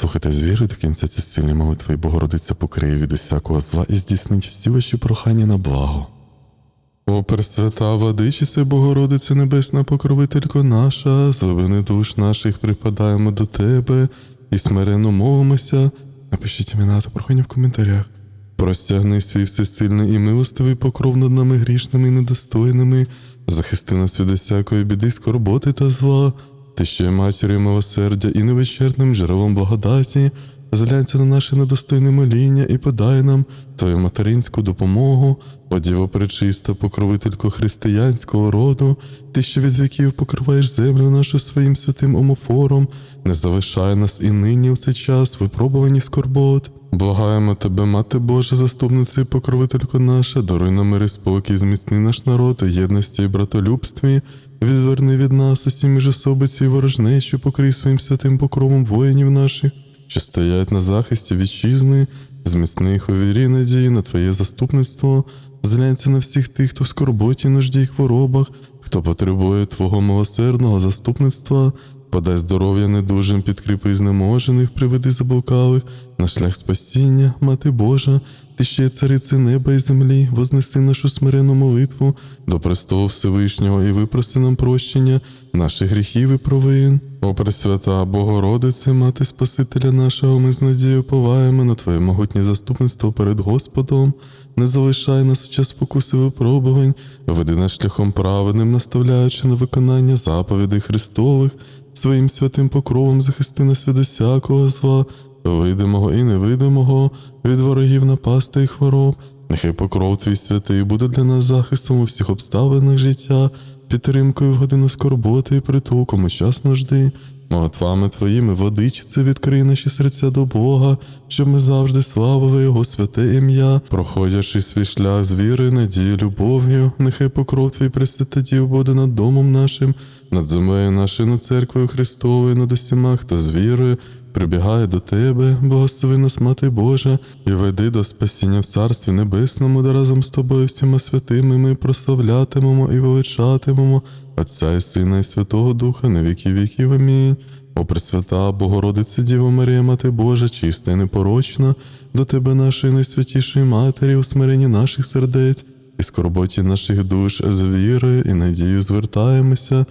Слухайте з віри до кінця ці сильні молитви, Богородиця покриє від усякого зла і здійснить всі ваші прохання на благо. О, Пресвята Владичице, Богородице Небесна, покровителько наша, з глибини душ наших припадаємо до Тебе і смиренно мовимося. Напишіть імена та прохання в коментарях. Простягни свій всесильний і милостивий покров над нами грішними і недостойними, захисти нас від усякої біди, скорботи та зла, ти що є матір'ю милосердя і невичерпним джерелом благодаті, зглянься на наше недостойне моління і подай нам твою материнську допомогу, о Діво пречиста, покровителько християнського роду, ти, що від віків покриваєш землю нашу своїм святим омофором, не залишай нас і нині в цей час випробувані скорбот. Благаємо тебе, Мати Божа, заступниця і покровителько наша, даруй нам мир і спокій, зміцни наш народ у єдності і братолюбстві, відверни від нас усі міжособиці і ворожнечу, покрий своїм святим покровом воїнів наших, що стоять на захисті вітчизни, зміцни їх у вірі надії на Твоє заступництво, зглянься на всіх тих, хто в скорботі, нужді й хворобах, хто потребує Твого милосердного заступництва, подай здоров'я недужим, підкріпи знеможених, приведи заблукалих на шлях спасіння, Мати Божа, ти ще царице неба і землі, вознеси нашу смирену молитву до престолу Всевишнього і випроси нам прощення наших гріхів і провин. О Пресвята Богородице, Мати Спасителя нашого, ми з надією поваємо на Твоє могутнє заступництво перед Господом. Не залишай нас у час спокуси випробувань, веди нас шляхом праведним, наставляючи на виконання заповідей Христових, своїм святим покровом захисти нас від усякого зла, видимого і невидимого, від ворогів напасти і хвороб. Нехай покров твій святий буде для нас захистом у всіх обставинах життя, підтримкою в годину скорботи і притулком у час нужди. Молитвами твоїми, водичице, відкрий наші серця до Бога, щоб ми завжди славили Його святе ім'я, проходячи свій шлях з вірою, надією, любов'ю, нехай покров твій пресвятодів буде над домом нашим, над землею нашою, над церквою Христовою, над усіма, хто з вірою прибігає до тебе, благослови нас, Мати Божа, і веди до спасіння в Царстві Небесному, де разом з тобою всіма святими ми прославлятимемо і величатимемо Отця і Сина, і Святого Духа на віки віків. Амінь. О Пресвята, Богородице Діво Марія, Мати Божа, чиста і непорочна, до Тебе, нашої найсвятішої Матері, у смиренні наших сердець і скорботі наших душ з вірою і надією звертаємося.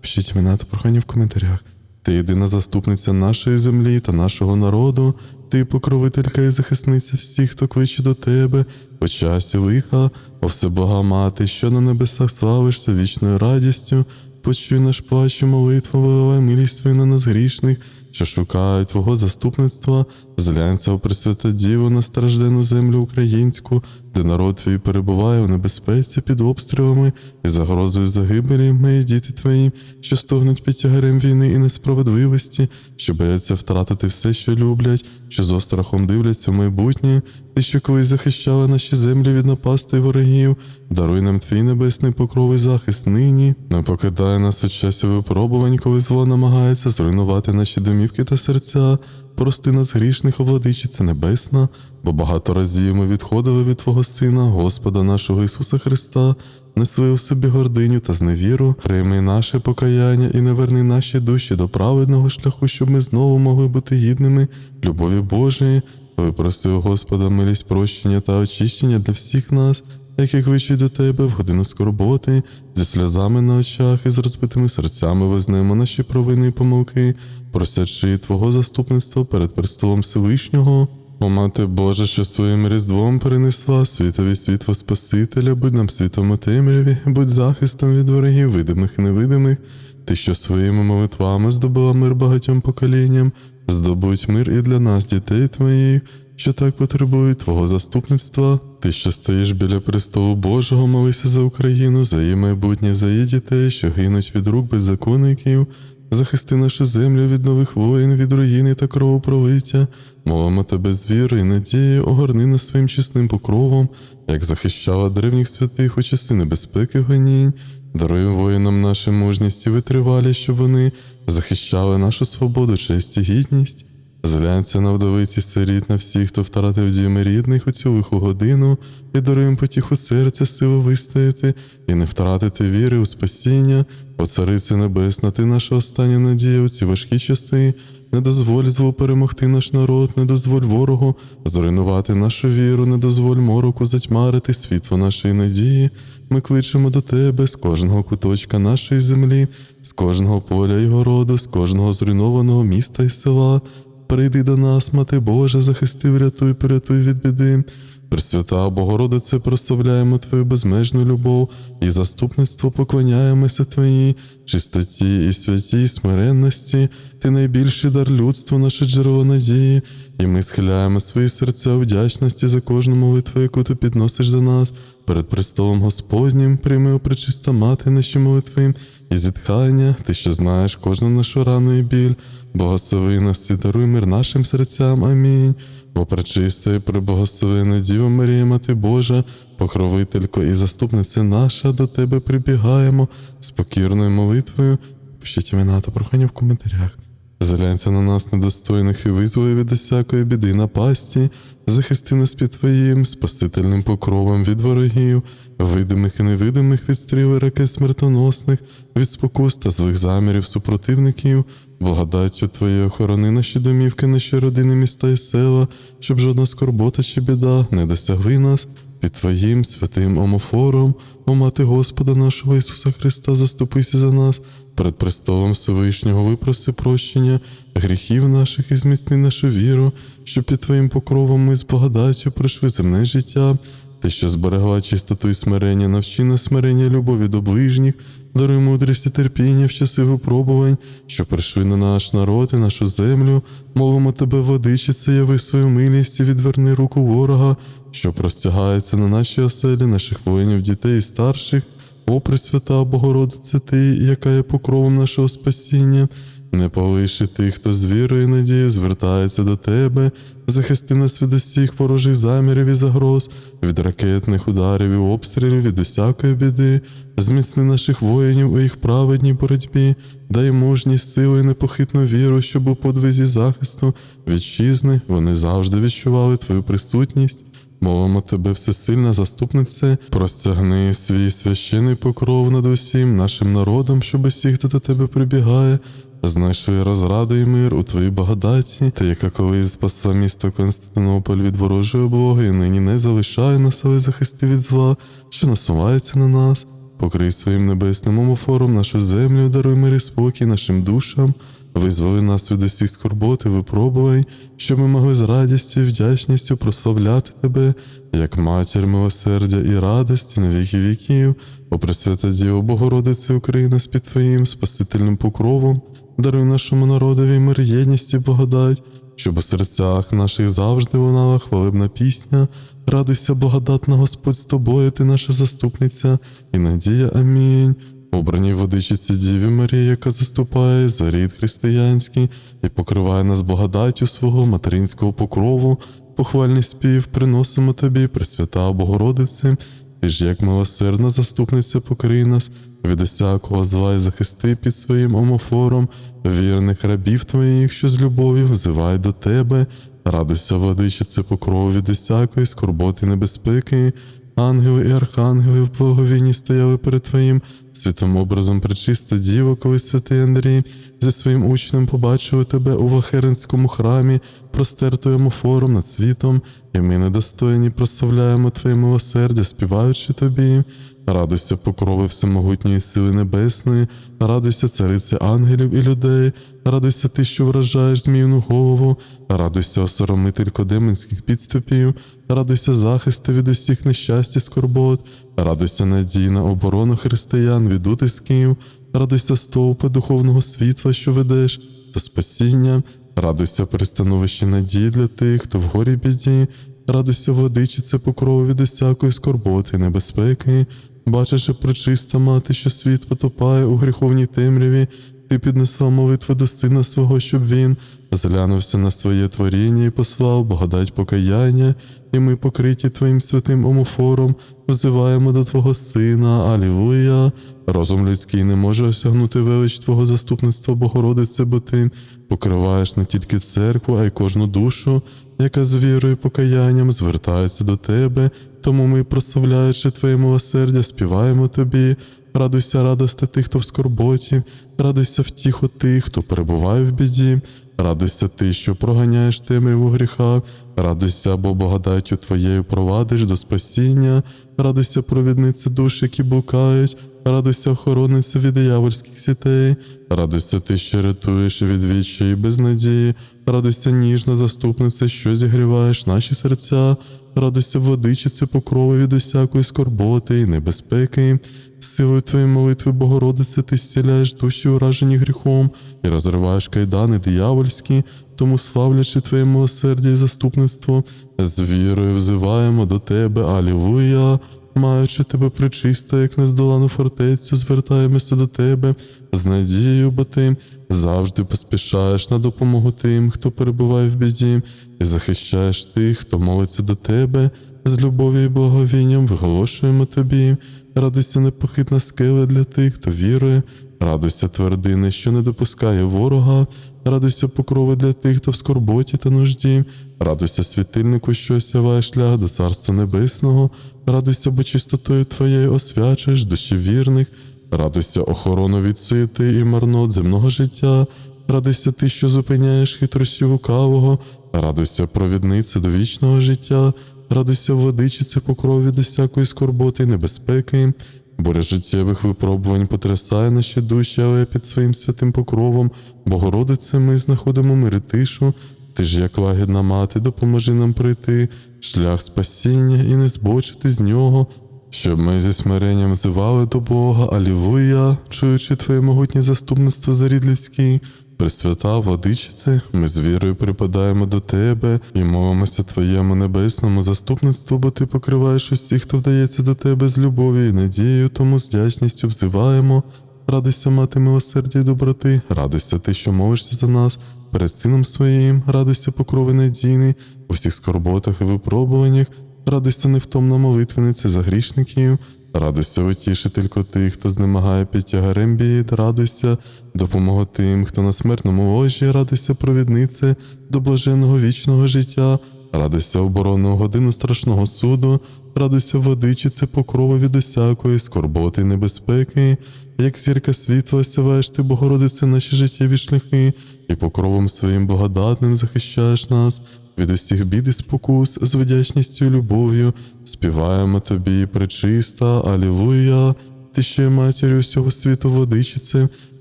Пишіть імена та прохання в коментарях. Ти єдина заступниця нашої землі та нашого народу, ти покровителька і захисниця всіх, хто кличе до тебе, по часі лиха, о всебога мати, що на небесах славишся вічною радістю, почуй наш плач і молитву, виливай милість твою на нас грішних, що шукають Твого заступництва, зглянься у Пресвята Діву на страждену землю українську, де народ твій перебуває у небезпеці під обстрілами і загрозою загибелі, мої діти твої, що стогнуть під тягарем війни і несправедливості, що бояться втратити все, що люблять, що з острахом дивляться в майбутнє, ти, що колись захищала наші землі від напасти ворогів, даруй нам твій небесний покров і захист нині, не покидай нас у часі випробувань, коли зло намагається зруйнувати наші домівки та серця. Прости нас грішних, о владичице небесна, бо багато разів ми відходили від Твого Сина, Господа нашого Ісуса Христа, несли у собі гординю та зневіру, прийми наше покаяння і не верни наші душі до праведного шляху, щоб ми знову могли бути гідними любові Божої. Випроси у Господа милість прощення та очищення для всіх нас, які кличуть до тебе в годину скорботи, зі сльозами на очах і з розбитими серцями визнемо наші провини і помилки, просячи Твого заступництва перед престолом Всевишнього. О мати Божа, що своїм різдвом перенесла світові світло Спасителя, будь нам світом у темряві, будь захистом від ворогів, видимих і невидимих, ти, що своїми молитвами здобула мир багатьом поколінням, здобудь мир і для нас, дітей твоїх, що так потребують Твого заступництва. Ти, що стоїш біля престолу Божого, молися за Україну, за її майбутнє, за її дітей, що гинуть від рук беззаконників. Захисти нашу землю від нових воїн, від руїни та кровопролиття. Молимо тебе з вірою і надією, огорни нас своїм чесним покровом, як захищала древніх святих у часи небезпеки гонінь. Даруй воїнам нашу мужність і витривалість, щоб вони захищали нашу свободу, честь і гідність. Зглянься на вдовиці сиріт на всіх, хто втратив діми рідних у цю лиху годину, і даруй потіху серця силу вистояти і не втратити віри у спасіння. О, Царице Небесна, ти наша остання надія у ці важкі часи. Не дозволь злу перемогти наш народ, не дозволь ворогу зруйнувати нашу віру, не дозволь мороку затьмарити світло нашої надії. Ми кличемо до тебе з кожного куточка нашої землі, з кожного поля і городу, з кожного зруйнованого міста і села. Прийди до нас, Мати Божа, захисти, врятуй, порятуй від біди. Пресвята Богородице, прославляємо Твою безмежну любов і заступництво поклоняємося Твоїй чистоті і святій смиренності. Ти найбільший дар людству, наше джерело надії, і ми схиляємо свої серця у вдячності за кожну молитву, яку ти підносиш за нас перед престолом Господнім. Прийми, о пречиста мати, наші молитви і зітхання, ти що знаєш кожну нашу рану і біль. Благослови нас і даруй мир нашим серцям. Амінь. Бо пречиста і преблагословена Діва Марія, Мати Божа, покровителько і заступниця наша, до тебе прибігаємо з покірною молитвою. Пишіть імена та прохання в коментарях. Зглянься на нас, недостойних, і визволи від усякої біди напасті, захисти нас під Твоїм спасительним покровом від ворогів, видимих і невидимих від стріл і ракет смертоносних, від спокус та злих замірів супротивників, благодаттю Твоєї охорони наші домівки, наші родини, міста і села, щоб жодна скорбота чи біда не досягли нас. Під Твоїм святим омофором, о мати Господа нашого Ісуса Христа, заступися за нас, перед престолом Всевишнього випроси прощення гріхів наших і зміцни нашу віру, щоб під Твоїм покровом ми з благодаттю пройшли земне життя, ти, що зберегла чистоту і смирення, навчи нас смирення любові до ближніх, даруй мудрість і терпіння в часи випробувань, що прийшли на наш народ і нашу землю, мовимо тебе, водичице, яви свою милість і відверни руку ворога, що простягається на наші оселі, наших воїнів, дітей і старших. О, Пресвята Богородице, Ти, яка є покровом нашого спасіння, не полиши тих, хто з вірою і надією звертається до Тебе, захисти нас від усіх ворожих замірів і загроз, від ракетних ударів і обстрілів, від усякої біди, зміцни наших воїнів у їх праведній боротьбі, дай мужність, силу і непохитну віру, щоб у подвизі захисту вітчизни вони завжди відчували Твою присутність. Мовимо тебе, всесильна заступнице, простягни свій священий покров над усім нашим народом, щоб усіх, хто до тебе прибігає, знайшли розраду і мир у твоїй благодаті, ти, яка колись спасла місто Константинополь від ворожої облоги, і нині не залишає нас, але захисти від зла, що насувається на нас. Покрий своїм небесним омофором нашу землю, даруй мир і спокій нашим душам. Визволи нас від усіх скорбот і випробувань, щоб ми могли з радістю і вдячністю прославляти Тебе, як матір милосердя і радості на віки віків, о Пресвята Діво Богородице Україна з під Твоїм спасительним покровом, даруй нашому народові мир, єдність і благодать, щоб у серцях наших завжди лунала хвалебна пісня. Радуйся, благодатна Господь з тобою, ти наша заступниця і надія. Амінь. Обрані водичиці Діві Марії, яка заступає за рід християнський і покриває нас благодаттю свого материнського покрову, похвальний спів приносимо тобі, Пресвята Богородице, ти ж як милосердна заступниця покрий нас від усякого зла і захисти під своїм омофором, вірних рабів твоїх, що з любов'ю взивають до тебе, радуйся, владичице покрову від усякої скорботи і небезпеки. Ангели і архангели в благовінні стояли перед Твоїм святим образом пречиста діва, коли святий Андрій зі своїм учнем побачили тебе у Вахеринському храмі, простертою форум над світом, і ми недостойні прославляємо Твоє милосердя, співаючи тобі. Радуйся, покрови всемогутньої сили небесної, радуйся, царице ангелів і людей, радуйся ти, що вражаєш зміїну голову, радуйся, осоромителько демонських підступів, радуйся захисту від усіх нещасть і скорбот, радуйся надій на оборону християн від утисків, радуйся стовпи духовного світла, що ведеш, до спасіння, радуйся пристановище надії для тих, хто в горі біді, радуйся водичице покрову від усякої скорботи небезпеки, бачиш, пречиста мати, що світ потопає у гріховній темряві, ти піднесла молитву до сина свого, щоб він зглянувся на своє творіння і послав благодать покаяння, і ми, покриті Твоїм святим омофором, взиваємо до Твого Сина, Алілуя. Розум людський не може осягнути велич Твого заступництва, Богородице, бо Ти покриваєш не тільки церкву, а й кожну душу, яка з вірою і покаянням звертається до Тебе. Тому ми, прославляючи Твоє милосердя, співаємо Тобі. Радуйся, радости тих, хто в скорботі, радуйся втіху тих, хто перебуває в біді, Радуйся ти, що проганяєш темряву гріха, радуйся, бо благодаттю твоєю провадиш до спасіння, радуйся, провідниця душ, які блукають, радуйся, охорониця від диявольських сітей, радуйся ти, що рятуєш від відчаї безнадії, радуйся, ніжна заступниця, що зігріваєш наші серця, радуйся, водичиці покрови від усякої скорботи і небезпеки. Силою твоєї молитви, Богородице, ти зціляєш душі, уражені гріхом, і розриваєш кайдани диявольські, тому славлячи Твоє милосердя і заступництво, з вірою взиваємо до Тебе, Алілуя. Маючи тебе причисто, як нездолану фортецю, звертаємося до тебе з надією, бо ти завжди поспішаєш на допомогу тим, хто перебуває в біді, і захищаєш тих, хто молиться до тебе. З любов'ю і благовінням виголошуємо тобі. Радуйся непохитна скеля для тих, хто вірує, радуйся твердини, що не допускає ворога, радуйся покрови для тих, хто в скорботі та нужді, радуйся світильнику, що осяває шлях до Царства Небесного, радуйся, бо чистотою твоєю освячуєш душі вірних, радуйся охорону від суєти і марнот земного життя, радуйся ти, що зупиняєш хитрості лукавого, радуйся провідниці до вічного життя, радуйся водичице покрові до всякої скорботи і небезпеки. Буря життєвих випробувань потрясає наші душі, але під своїм святим покровом, Богородице, ми знаходимо мир і тишу. Ти ж, як лагідна мати, допоможи нам пройти шлях спасіння і не збочити з нього, щоб ми зі смиренням взивали до Бога, Алілуя, чуючи Твоє могутнє заступництво за рід людський. Пресвята, владичице, ми з вірою припадаємо до Тебе і молимося Твоєму небесному заступництву, бо Ти покриваєш усіх, хто вдається до Тебе з любов'ю і надією, тому з вдячністю взиваємо. Радуйся, мати милосердя і доброти, радуйся ти, що молишся за нас, перед сином своїм, радуйся, покрови надійний, у всіх скорботах і випробуваннях, радуйся невтомна молитвениця за грішників, радуйся, утішителько тих, хто знемагає під тягарем бід, радуйся, допомога тим, хто на смертному ложі, радуйся, провіднице до блаженного вічного життя, радуйся оборонну годину страшного суду, радуйся, водичице, покрова від усякої скорботи небезпеки, як зірка світла осяваєш ти, Богородице, наші життєві шляхи, і покровом своїм благодатним захищаєш нас від усіх бід і спокус з вдячністю і любов'ю, співаємо тобі, пречиста, Алілуя, ти що є матір'ю усього світу водичице,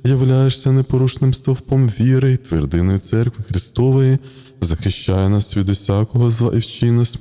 являєшся непорушним стовпом віри й твердиною церкви Христової, захищає нас від усякого зла і вчи нас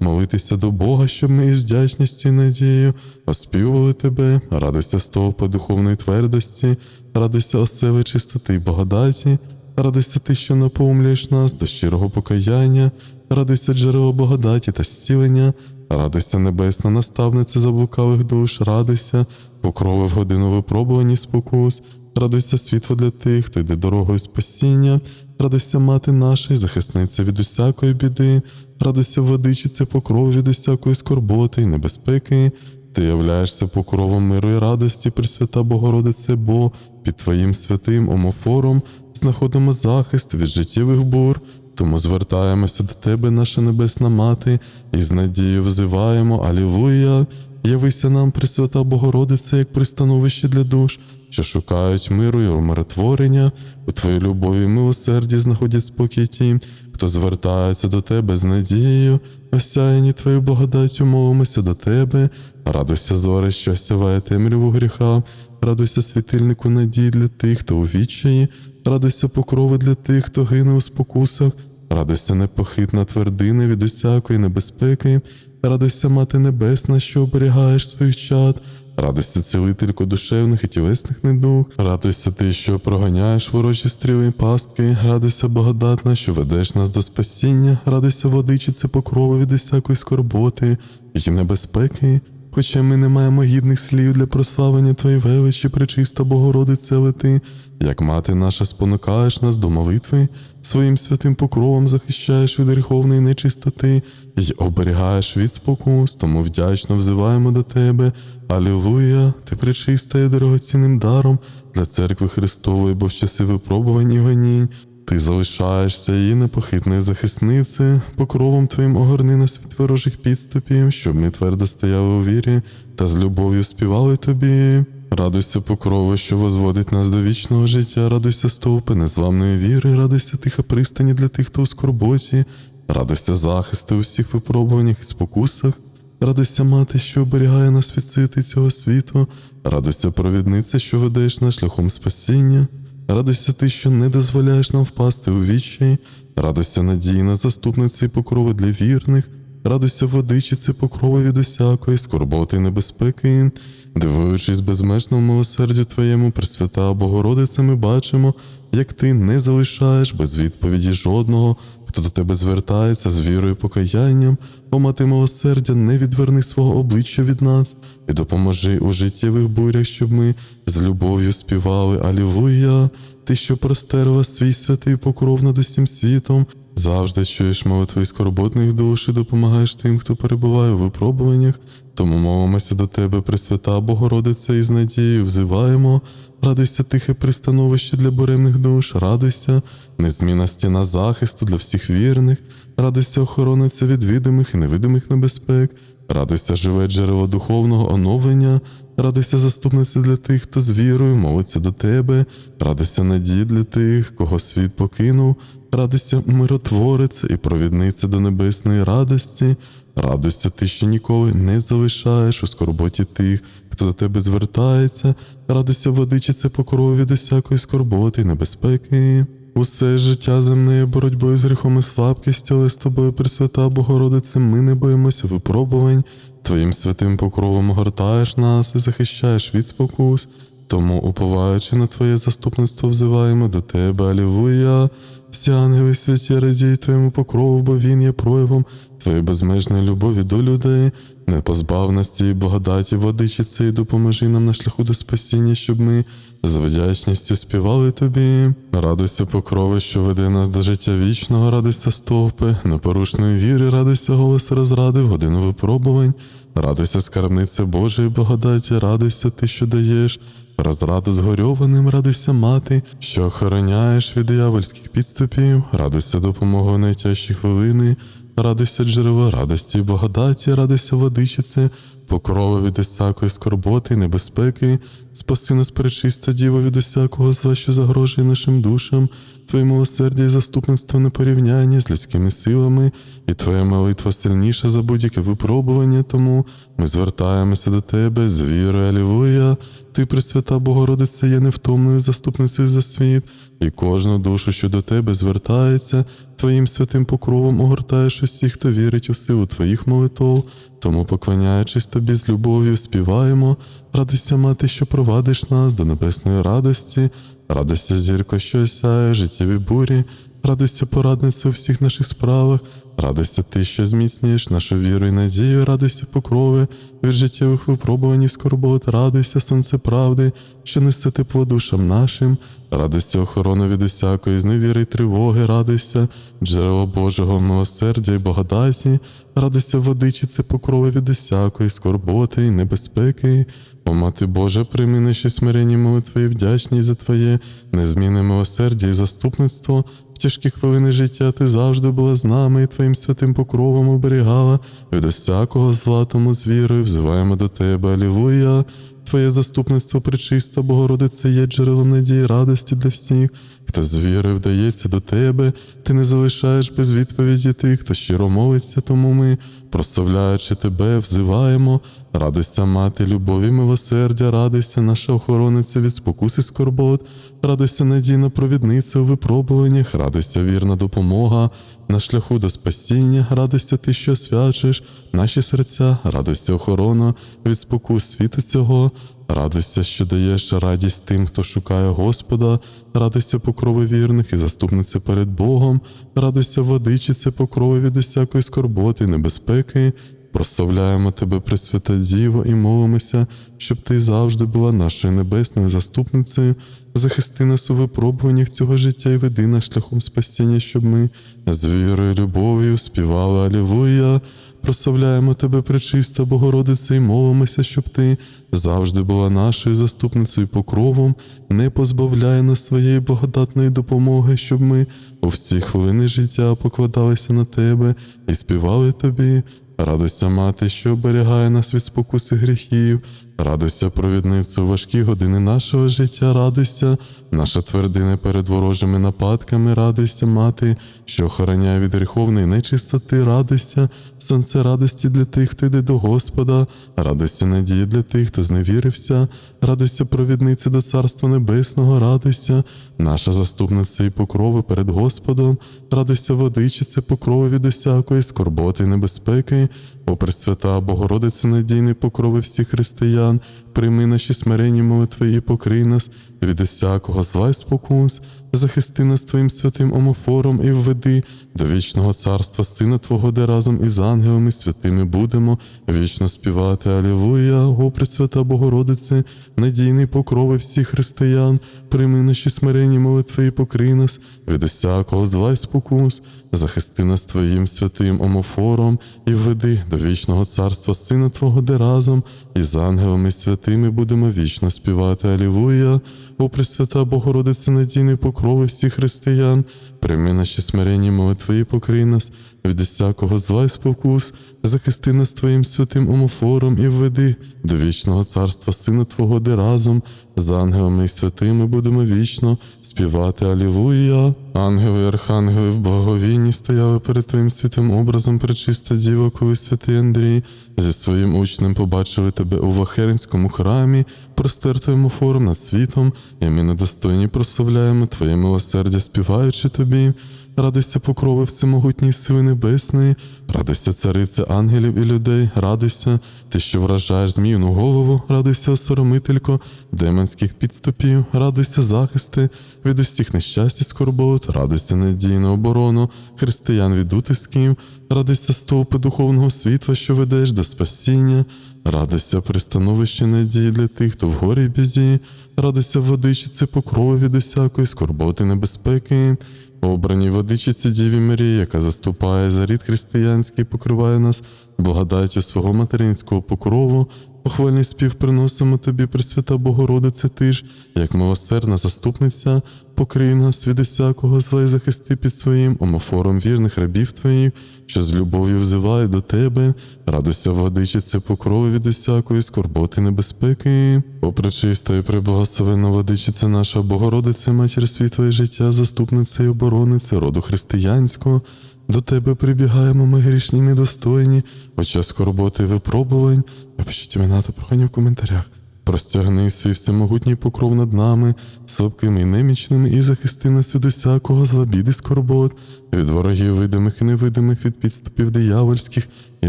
молитися до Бога, щоб ми із вдячністю і надією оспівували тебе, радуйся стовпа духовної твердості, радуйся осели чистоти й благодаті, радуйся ти, що наповнюєш нас до щирого покаяння, радуйся джерело благодаті та зцілення, радуйся небесна наставниця заблукалих душ, радуйся, покрови в годину випробувані спокус, радуйся світло для тих, хто йде дорогою спасіння, радуйся мати наша і захисниця від усякої біди, радуйся водичице покров від усякої скорботи і небезпеки. Ти являєшся покровом миру і радості, Пресвята Богородице, бо під Твоїм святим омофором знаходимо захист від життєвих бур, тому звертаємося до Тебе, наша небесна мати, і з надією взиваємо Алілуя. Явися нам, Пресвята Богородице, як пристановище для душ, що шукають миру і умиротворення, у Твоїй любові милосерді знаходять спокій ті, хто звертається до Тебе з надією, осяяні Твоєю благодаттю молимося до Тебе, радуйся зори, що осяває темряву гріха, радуйся світильнику надій для тих, хто у відчаї, радуйся покрови для тих, хто гине у спокусах, радуйся непохитна твердина від усякої небезпеки, радуйся, Мати Небесна, що оберігаєш своїх чад. Радуйся, цілителько душевних і тілесних недуг, радуйся ти, що проганяєш ворожі стріли і пастки, радуйся благодатна, що ведеш нас до спасіння, радуйся, водичице покрови від усякої скорботи і небезпеки. Хоча ми не маємо гідних слів для прославлення Твоєї величі, пречиста Богородице, але ти, як мати наша, спонукаєш нас до молитви, своїм святим покровом захищаєш від гріховної нечистоти й оберігаєш від спокус, тому вдячно взиваємо до Тебе. Алілуя, ти причиста і дорогоцінним даром для церкви Христової, бо в часи випробувань і гонінь ти залишаєшся її непохитною захисницею, покровом твоїм огорни нас від ворожих підступів, щоб ми твердо стояли у вірі та з любов'ю співали тобі. Радуйся покрови, що возводить нас до вічного життя, радуйся стовпи незламної віри, радуйся тиха пристані для тих, хто у скорботі, радуйся захисти у всіх випробуваннях і спокусах, радуйся мати, що оберігає нас від суєти цього світу, радуйся провідниця, що ведеш нас шляхом спасіння, радуйся ти, що не дозволяєш нам впасти у вічі, радуйся надійна заступниця і покрови для вірних, радуйся водичиці покрови від усякої скорботи і небезпеки. Дивуючись безмежному милосердю Твоєму, Пресвята Богородице, ми бачимо, як Ти не залишаєш без відповіді жодного, хто до тебе звертається з вірою і покаянням, о мати милосердя, не відверни свого обличчя від нас і допоможи у життєвих бурях, щоб ми з любов'ю співали Алілуя, Ти, що простерла свій святий покров над усім світом, завжди чуєш молитви скорботних душ і допомагаєш тим, хто перебуває у випробуваннях. Тому молимося до Тебе, Пресвята Богородиця, і з надією взиваємо. Радуйся, тихе пристановище для буремних душ, радуйся, незмінна стіна захисту для всіх вірних, радуйся, охорониця від відомих і невидимих небезпек, радуйся, живе джерело духовного оновлення, радуйся, заступниця для тих, хто з вірою молиться до Тебе, радуйся надії для тих, кого світ покинув, радуйся, миротвориця і провідниця до небесної радості. Радуйся ти, що ніколи не залишаєш у скорботі тих, хто до тебе звертається, радуйся водичице покрові від усякої скорботи й небезпеки. Усе життя земне боротьбою з гріхом і слабкістю, але з тобою, Пресвята Богородице, ми не боїмося випробувань. Твоїм святим покровом огортаєш нас і захищаєш від спокус. Тому, уповаючи на Твоє заступництво, взиваємо до Тебе, Алілуя. Всі ангели святі радіють Твоєму покрову, бо Він є проявом Твоєї безмежної любові до людей. Не позбав нас цієї благодаті, водичиці, і допоможи нам на шляху до спасіння, щоб ми з вдячністю співали Тобі. Радуйся покрови, що веде нас до життя вічного, радуйся стовпи, непорушної віри, радуйся голос розради в годину випробувань, радуйся скарбниця Божої благодаті, радуйся ти, що даєш. Розраду згорьованим, радуйся мати, що охороняєш від диявольських підступів, радуйся допомогу в найтяжчі хвилини, радуйся джерело радості благодаті, радуйся водичице, покрови від усякої скорботи і небезпеки, спаси нас перечиста діва від усякого зла, що загрожує нашим душам, Твоє милосердя і заступництво на порівняння з людськими силами, і Твоя молитва сильніша за будь-яке випробування, тому ми звертаємося до Тебе з вірою, Алілуя. Ти, Пресвята Богородиця, є невтомною заступницею за світ, і кожну душу, що до тебе звертається, Твоїм святим покровом огортаєш усіх, хто вірить у силу Твоїх молитов. Тому, поклоняючись тобі з любов'ю, співаємо, радуйся, мати, що провадиш нас до небесної радості, радуйся, зірко, що осяє життєві бурі, радуйся, порадниця у всіх наших справах, радуйся ти, що зміцнюєш нашу віру і надію, радуйся, покрови від життєвих випробувань і скорбот, радуйся, сонце правди, що несе тепло душам нашим, радуйся, охорона від усякої зневіри й тривоги, радуйся, джерело Божого милосердя і благодаті, радуйся, водичице, покрови від усякої скорботи і небезпеки. О, Мати Божа, прийми наші смиренні молитви і вдячність за Твоє незмінне милосердя і заступництво. В тяжкі хвилини життя ти завжди була з нами і Твоїм святим покровом оберігала від усякого зла, тому з взиваємо до Тебе, Алілуя. Твоє заступництво причиста, Богородице, є джерелом надії радості для всіх, хто з вірою вдається до Тебе, ти не залишаєш без відповіді тих, хто щиро молиться, тому ми, прославляючи Тебе, взиваємо, радуйся, мати, любові, милосердя, радуйся, наша охорониця від спокуси скорбот, радуйся, надійна провідниця у випробуваннях, радуйся, вірна допомога на шляху до спасіння, радуйся ти, що освячуєш наші серця, радуйся, охорона від спокус світу цього. Радуйся, що даєш радість тим, хто шукає Господа, радуйся покрови вірних і заступниця перед Богом, радуйся водичице покрови від усякої скорботи небезпеки. Прославляємо тебе, Пресвята Діво, і молимося, щоб ти завжди була нашою небесною заступницею. Захисти нас у випробуваннях цього життя і веди нас шляхом спасіння, щоб ми з вірою любов'ю співали Алілуя. Прославляємо тебе, пречиста Богородице, і молимося, щоб ти завжди була нашою заступницею і покровом, не позбавляй нас своєї благодатної допомоги, щоб ми у всі хвилини життя покладалися на тебе і співали тобі. Радуйся, мати, що оберігає нас від спокуси гріхів, Радуйся, провідницю важкі години нашого життя, радуйся, наша твердиня перед ворожими нападками, радуйся, мати, що охороняє від гріховної нечистоти, радуйся, сонце радості для тих, хто йде до Господа, радуйся надії для тих, хто зневірився, радуйся, провідниця до Царства Небесного, радуйся, наша заступниця і покрови перед Господом, радуйся, водичице, покрови від усякої скорботи і небезпеки, о Пресвята Богородице, надійний покрови всіх християн, прийми наші смиренні молитви і покрий нас від усякого зла й спокус, захисти нас Твоїм святим омофором і введи до вічного царства Сина Твого, де разом із ангелами святими будемо вічно співати. Алілуя, о Пресвята Богородице, надійний покрови всіх християн, прийми наші смиренні молитви і покрий нас від усякого зла й спокус, захисти нас Твоїм святим омофором і введи до вічного царства Сина Твого, де разом із ангелами святими будемо вічно співати. Алілуя, о Пресвята Богородице, надійний покрови всіх християн, прийми наші смиренні молитви і покрий нас від усякого зла й спокус, захисти нас Твоїм святим омофором і введи до вічного царства Сина Твого, де разом з ангелами і святими будемо вічно співати Алілуя. Ангели, і архангели в благовінні стояли перед Твоїм святим образом, пречиста діва, коли святий Андрій зі своїм учнем побачили тебе у Вахеринському храмі, простертуємо форум над світом, і ми недостойні прославляємо Твоє милосердя, співаючи тобі. Радуйся, покрови всемогутній сили небесної, радуйся, царице ангелів і людей, радуйся, ти, що вражаєш зміїну голову, радуйся, осоромителько, демонських підступів, радуйся, захисти. Від усіх нещасть і скорбот, радуйся, надійну оборону, християн від утисків, радуйся, стовпи духовного світла, що ведеш до спасіння, радуйся, пристановище надії для тих, хто в горі й біді, радуйся, водичиці, покрови від усякої скорботи небезпеки. Обрані водичиці Діві Марії, яка заступає за рід християнський, покриває нас благодаттю свого материнського покрову, похвальний спів приносимо тобі, Пресвята Богородице, ти ж, як милосердна заступниця, покрий нас від усякого зла і захисти під своїм омофором вірних рабів твоїх, що з любов'ю взиває до тебе, радуйся, водичице, покрови від усякої скорботи небезпеки. О, пречиста і преблагословенна водичиця наша Богородице, матір світла і життя, заступниця і оборониця роду християнського. До тебе прибігаємо, ми грішні, недостойні, в час скорботи і випробувань. Напишіть імена та прохання в коментарях. Простягни свій всемогутній покров над нами, слабкими і немічними, і захисти нас від усякого зла, біди скорбот, від ворогів видимих і невидимих, від підступів диявольських і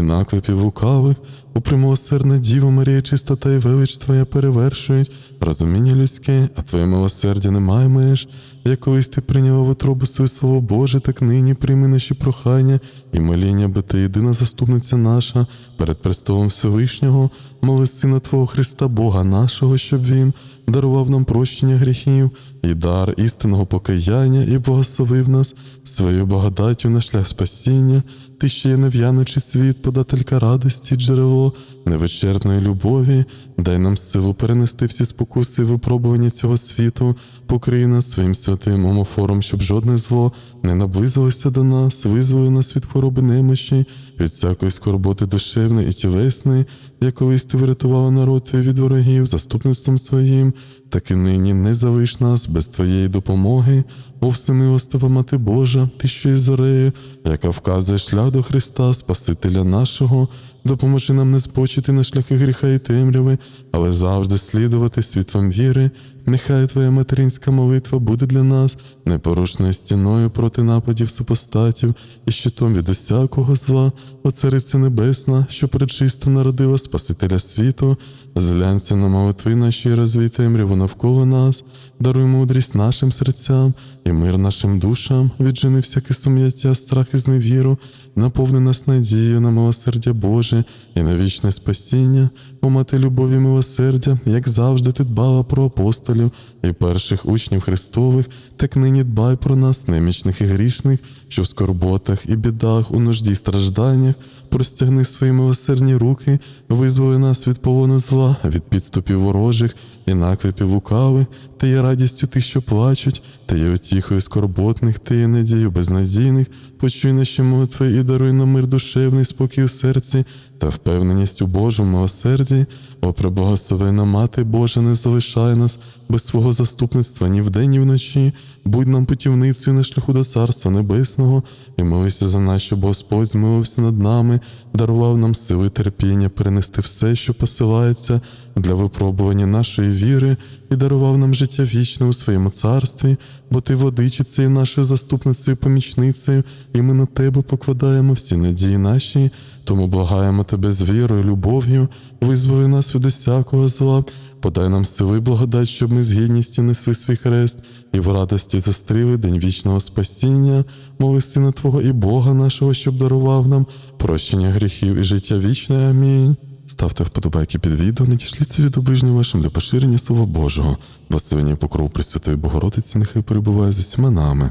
наклепів лукавих, у примилосердна Діва Марія, чистота і велич Твоя перевершують розуміння людське, а Твоє милосердя немає меж. Як колись ти прийняла в утробу своє слово Боже, так нині прийми наші прохання і моління, бо ти єдина заступниця наша перед престолом Всевишнього, моли Сина Твого Христа, Бога нашого, щоб Він дарував нам прощення гріхів і дар істинного покаяння, і благословив нас своєю благодаттю на шлях спасіння. Ти ще є нев'яночий світ, подателька радості, джерело невичерпної любові, дай нам силу перенести всі спокуси і випробування цього світу, покрий нас своїм святим омофором, щоб жодне зло не наблизилося до нас, визволи нас від хвороби немощі, від всякої скорботи душевної і тілесної, як колись ти врятувала народ твій від ворогів, заступництвом своїм, так і нині не залиш нас без твоєї допомоги, о всемилостива Мати Божа, ти що із зорею, яка вказує шлях до Христа, Спасителя нашого, допоможи нам не збочити на шляхи гріха і темряви, але завжди слідувати світлом віри. Нехай Твоя материнська молитва буде для нас непорушною стіною проти нападів супостатів і щитом від усякого зла, о Цариця Небесна, що пречисто народила Спасителя світу, зглянься на молитви наші розвій темряву навколо нас, даруй мудрість нашим серцям і мир нашим душам, віджени всяке сум'яття, страх і зневіру, наповни нас надією на милосердя Боже і на вічне спасіння, о мати любові милосердя, як завжди ти дбала про апостолів і перших учнів Христових, так нині дбай про нас, немічних і грішних, що в скорботах і бідах, у нужді й стражданнях, простягни свої милосердні руки, визволи нас від полону зла, від підступів ворожих і наклепів лукавих, ти є радістю тих, що плачуть, ти є утіхою скорботних, ти є надією безнадійних, почуй наші молитви і даруй нам мир душевний, спокій у серці та впевненість у Божому милосерді. О, преблагословена Мати Божа, не залишай нас без свого заступництва ні вдень, ні вночі. Будь нам путівницею на шляху до Царства Небесного, і молися за нас, щоб Господь змилився над нами, дарував нам сили терпіння, перенести все, що посилається для випробування нашої віри, і дарував нам життя вічне у своєму царстві, бо ти водичицею, нашою заступницею, помічницею, і ми на тебе покладаємо всі надії наші. Тому благаємо тебе з вірою, любов'ю, визволи нас від усякого зла, подай нам сили благодать, щоб ми з гідністю несли свій хрест і в радості застріли день вічного спасіння, моли Сина Твого і Бога нашого, щоб дарував нам прощення гріхів і життя вічне. Амінь. Ставте вподобайки під відео, надішліться від обижнів вашим для поширення Слова Божого. бо сьогодні покров Пресвятої Богородиці, нехай перебуває з усіма нами.